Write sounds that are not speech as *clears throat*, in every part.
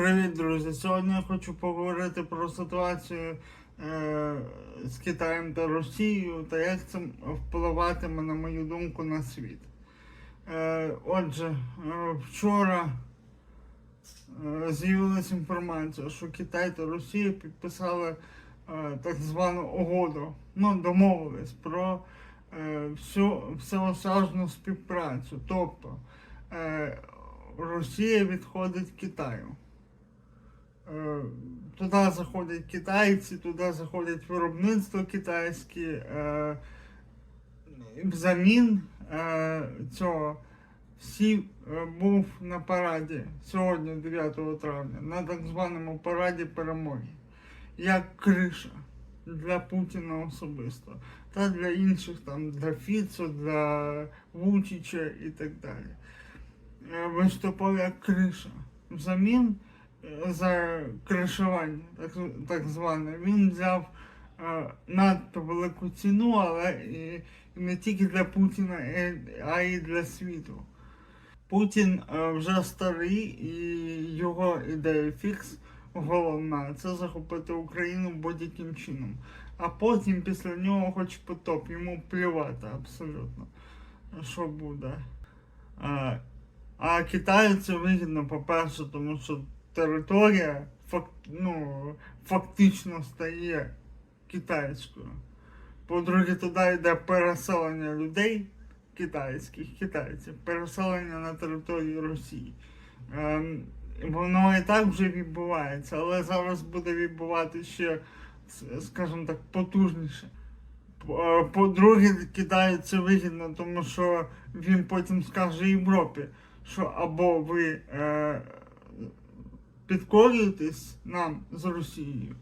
Привіт, друзі! Сьогодні я хочу поговорити про ситуацію е, з Китаєм та Росією та як це впливатиме, на мою думку, на світ. Е, отже, е, вчора е, з'явилася інформація, що Китай та Росія підписали е, так звану угоду, ну, домовились про е, всю всеосяжну співпрацю. Тобто е, Росія відходить Китаю. Е, Туди заходять китайці, туди заходять виробництво китайське. Взамін е, цього всі е, був на параді сьогодні, 9 травня, на так званому параді перемоги, як криша для Путіна особисто, та для інших там, для Фіцо, для Вучича і так далі. Виступав як криша. Взамін за кришування, так, так зване, він взяв е, надто велику ціну, але і, і не тільки для Путіна, е, а й для світу. Путін е, вже старий і його ідея фікс головна це захопити Україну будь-яким чином. А потім після нього хоч потоп, йому плювати абсолютно, що буде. А, а Китаю це вигідно, по-перше, тому що територія фак, ну, фактично стає китайською. По-друге, туди йде переселення людей китайських, китайців, переселення на територію Росії. Ем, воно і так вже відбувається, але зараз буде відбувати ще, скажімо так, потужніше. По- е, По-друге, Китаю це вигідно, тому що він потім скаже Європі, що або ви е, підкорюєтесь нам з Росією,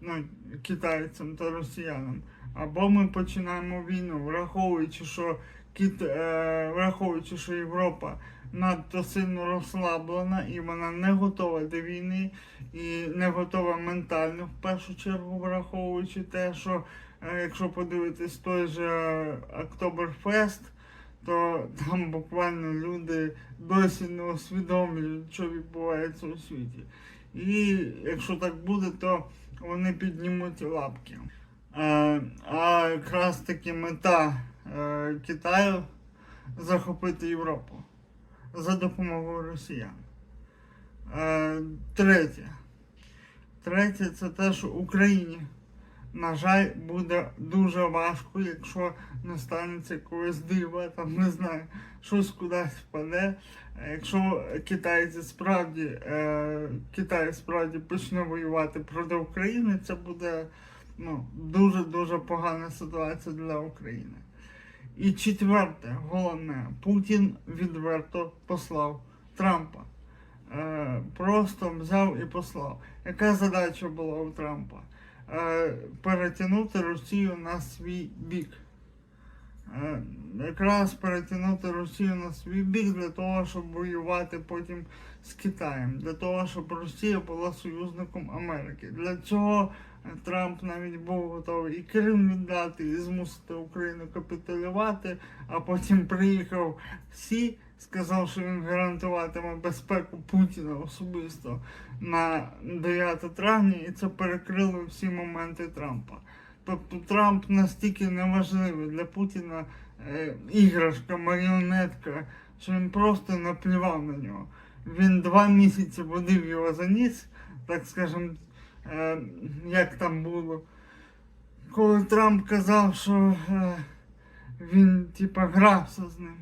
ну, китайцям та росіянам, або ми починаємо війну, враховуючи, що Кит, е, враховуючи, що Європа надто сильно розслаблена і вона не готова до війни і не готова ментально в першу чергу, враховуючи те, що е, якщо подивитись той же Октоберфест, то там буквально люди досі не усвідомлюють, що відбувається у світі. І якщо так буде, то вони піднімуть лапки. Е, а якраз таки мета е, Китаю захопити Європу за допомогою росіян. Е, третє. Третє це те, що Україні, на жаль, буде дуже важко, якщо не станеться якогось дива, там не знаю, щось кудись впаде. Якщо китайці справді, е, Китай справді почне воювати проти України, це буде ну, дуже-дуже погана ситуація для України. І четверте, головне, Путін відверто послав Трампа. Е, просто взяв і послав. Яка задача була у Трампа? Е, перетягнути Росію на свій бік. Е, якраз перетягнути Росію на свій бік для того, щоб воювати потім з Китаєм, для того, щоб Росія була союзником Америки. Для цього Трамп навіть був готовий і Крим віддати, і змусити Україну капітулювати, а потім приїхав всі, сказав, що він гарантуватиме безпеку Путіна особисто на 9 травня, і це перекрило всі моменти Трампа. Тобто Трамп настільки неважливий для Путіна е, іграшка, маріонетка, що він просто наплював на нього. Він два місяці водив його за ніс, так скажем, е, як там було. Коли Трамп казав, що е, він типа грався з ним.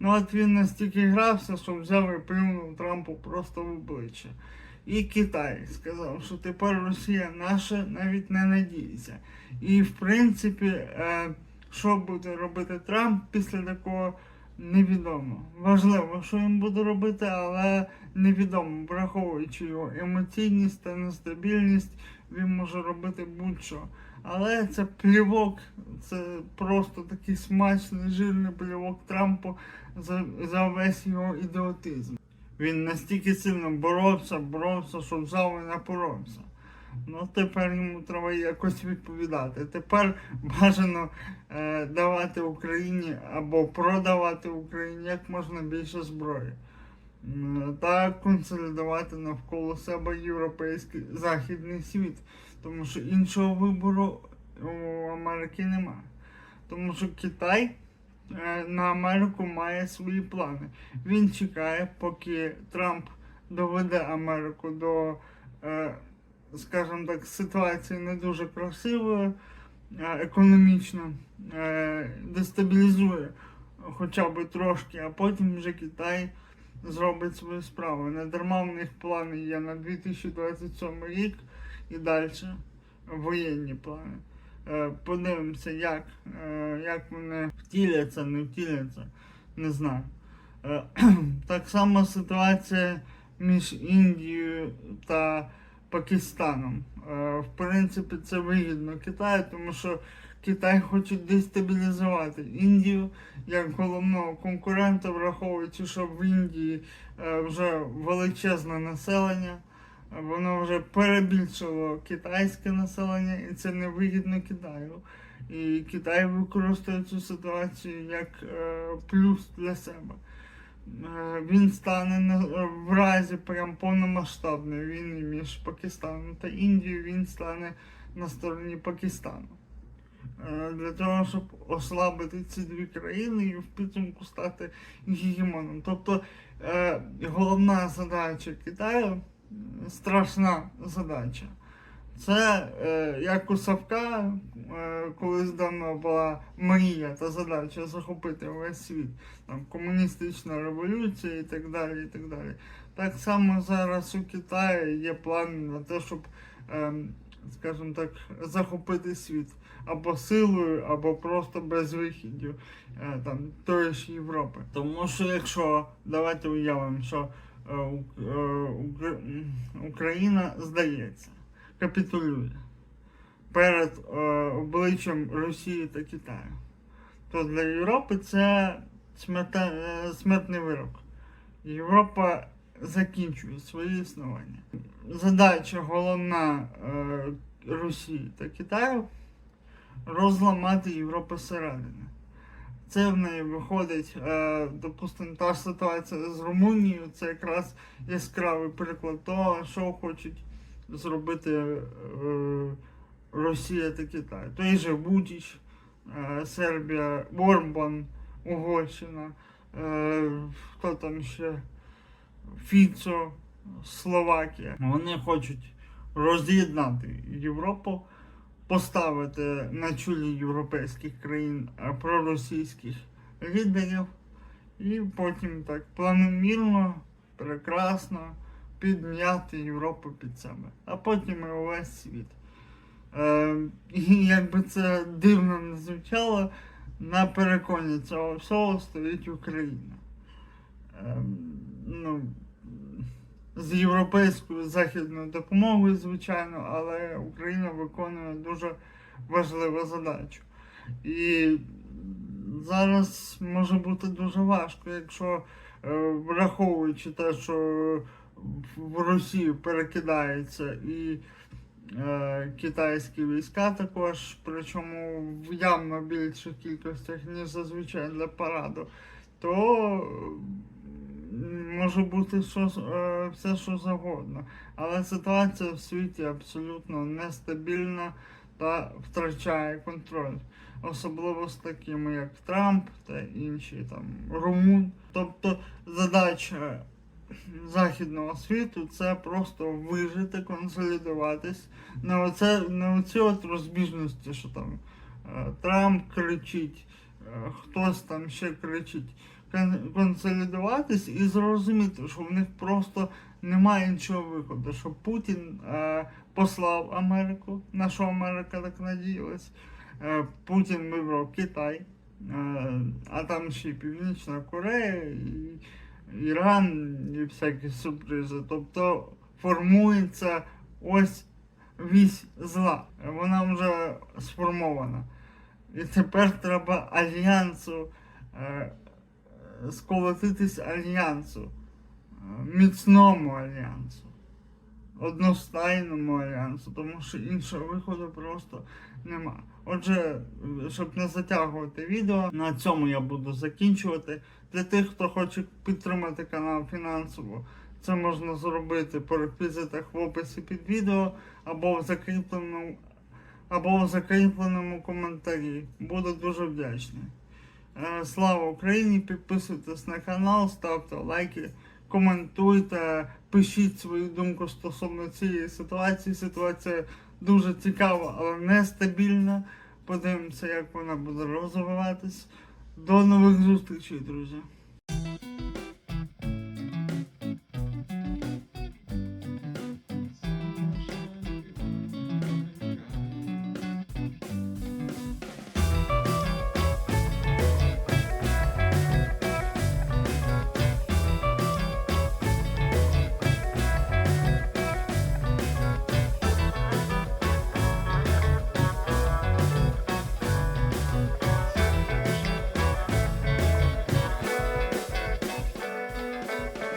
Ну от він настільки грався, що взяв і плюнув Трампу просто в обличчя. І Китай сказав, що тепер Росія наша навіть не надіється. І в принципі, е, що буде робити Трамп після такого, невідомо. Важливо, що він буде робити, але невідомо, враховуючи його емоційність та нестабільність, він може робити будь-що. Але це плівок, це просто такий смачний, жирний плівок Трампу за, за весь його ідіотизм. Він настільки сильно боровся, боровся, що взяв і напоровся. Ну тепер йому треба якось відповідати. Тепер бажано е, давати Україні або продавати Україні як можна більше зброї. та консолідувати навколо себе європейський західний світ. Тому що іншого вибору у Америки немає. Тому що Китай е, на Америку має свої плани. Він чекає, поки Трамп доведе Америку до, е, скажімо так, ситуації не дуже красивої, е, економічно, дестабілізує хоча б трошки, а потім вже Китай зробить свою справу. Не дарма в них плани є на 2027 рік і далі воєнні плани. Е, Подивимося, як, е, як вони втіляться, не втіляться, не знаю. Е, *clears throat* Так само ситуація між Індією та Пакистаном. В принципі, це вигідно Китаю, тому що Китай хоче дестабілізувати Індію як головного конкурента, враховуючи, що в Індії вже величезне населення. Воно вже перебільшило китайське населення, і це не вигідно Китаю. І Китай використовує цю ситуацію як е, плюс для себе. Е, Він стане на, в разі прям повномасштабної війни між Пакистаном та Індією, він стане на стороні Пакистану. Е, Для того, щоб ослабити ці дві країни і в підсумку стати гегемоном. Тобто е, головна задача Китаю страшна задача. Це е, як у Савка, е, колись давно була мрія та задача захопити весь світ, там комуністична революція і так далі. і Так далі. Так само зараз у Китаї є план на те, щоб, е, скажімо так, захопити світ або силою, або просто без вихідів е, там тої ж Європи. Тому що якщо давайте уявимо, що Україна здається капітулює перед е, обличчям Росії та Китаю, то для Європи це е, смертний вирок. Європа закінчує своє існування. Задача головна е, Росії та Китаю розламати Європу зсередини. Це в неї виходить, е, допустимо, та ж ситуація з Румунією, це якраз яскравий приклад того, що хочуть зробити е, Росія та Китай. Той же Бутіч, е, Сербія, Орбан, Угорщина, хто там ще Фіцо, Словакія. Вони хочуть роз'єднати Європу, поставити на чолі європейських країн е, проросійських лідерів, і потім так планомірно, прекрасно підм'яти Європу під себе, а потім і увесь світ. Е, якби це дивно не звучало, на переконі цього всього стоїть Україна. Е, ну, з європейською західною допомогою, звичайно, але Україна виконує дуже важливу задачу. І зараз може бути дуже важко, якщо е, враховуючи те, що в Росію перекидається і е, китайські війська також, причому в явно більших кількостях, ніж зазвичай для параду, то може бути що, е, все, що завгодно. Але ситуація в світі абсолютно нестабільна та втрачає контроль. Особливо з такими, як Трамп та інші там Румун. Тобто задача західного світу це просто вижити, консолідуватись. На оце на оці от розбіжності, що там е, Трамп кричить, е, хтось там ще кричить. Кон- Консолідуватись і зрозуміти, що в них просто немає іншого виходу, що Путін е, послав Америку, на що Америка так надіялась. Е, Путін вибрав Китай, е, а там ще Північна Корея, і Іран і всякі сюрпризи. Тобто формується ось вісь зла. Вона вже сформована. І тепер треба альянсу, е, сколотитись альянсу, міцному альянсу. одностайному альянсу, тому що іншого виходу просто нема. Отже, щоб не затягувати відео, на цьому я буду закінчувати. Для тих, хто хоче підтримати канал фінансово, це можна зробити по реквізитах в описі під відео або в закріпленому, або в закріпленому коментарі. Буду дуже вдячний. Е, Слава Україні! Підписуйтесь на канал, ставте лайки, коментуйте, пишіть свою думку стосовно цієї ситуації. Ситуація дуже цікава, але нестабільна. Подивимося, як вона буде розвиватись. До нових зустрічей, друзі!